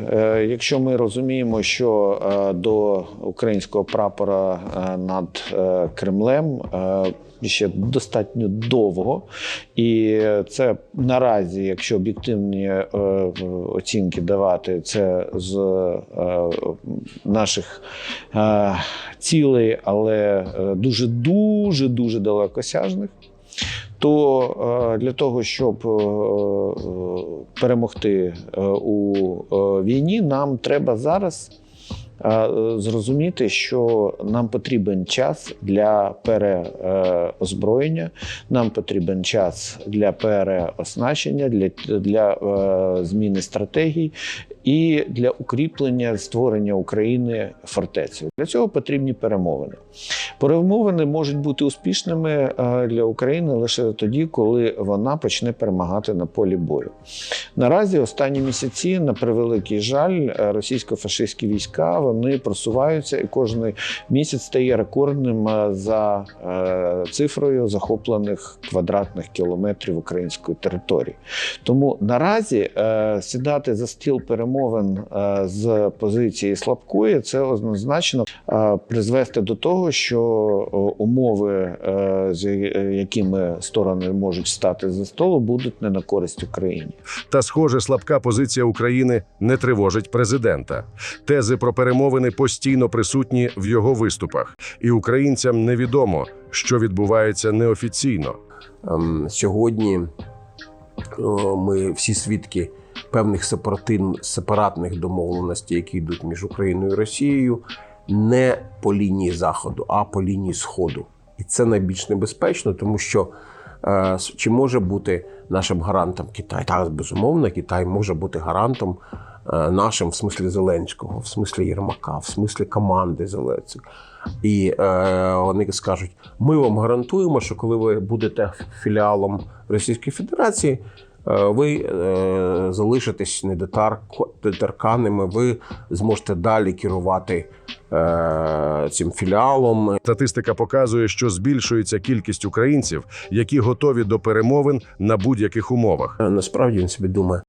Е, Якщо ми розуміємо, що е, до українського прапора е, над Кремлем ще достатньо довго, і це наразі, якщо об'єктивні оцінки давати, це з наших цілей, але дуже дуже дуже далекосяжних. То для того, щоб перемогти е, у е, війні, нам треба зараз зрозуміти, що нам потрібен час для переозброєння, нам потрібен час для переоснащення, для, для е, зміни стратегій і для укріплення створення України фортецею. Для цього потрібні перемовини. Перемовини можуть бути успішними е, для України лише тоді, коли вона почне перемагати на полі бою. Наразі останні місяці, на превеликий жаль, е, російсько-фашистські війська вони просуваються, і кожен місяць стає рекордним е, за е, цифрою захоплених квадратних кілометрів української території. Тому наразі е, сідати за стіл перемовин з позиції слабкої це однозначно призвести до того, що умови, з якими сторони можуть стати за столу, будуть не на користь Україні. Та, схоже, слабка позиція України не тривожить президента. Тези про перемовини постійно присутні в його виступах, і українцям невідомо, що відбувається неофіційно. Ем, Сьогодні ми всі свідки певних сепаратних домовленостей, які йдуть між Україною і Росією, не по лінії Заходу, а по лінії Сходу. І це найбільш небезпечно, тому що е, чи може бути нашим гарантом Китай? Так, безумовно, Китай може бути гарантом нашим в смислі Зеленського, в смислі Єрмака, в смислі команди Зеленського. І е, вони скажуть: ми вам гарантуємо, що коли ви будете філіалом Російської Федерації, е, ви е, залишитесь недоторканними, ви зможете далі керувати е, цим філіалом. Статистика показує, що збільшується кількість українців, які готові до перемовин на будь-яких умовах. Е, Насправді він собі думає,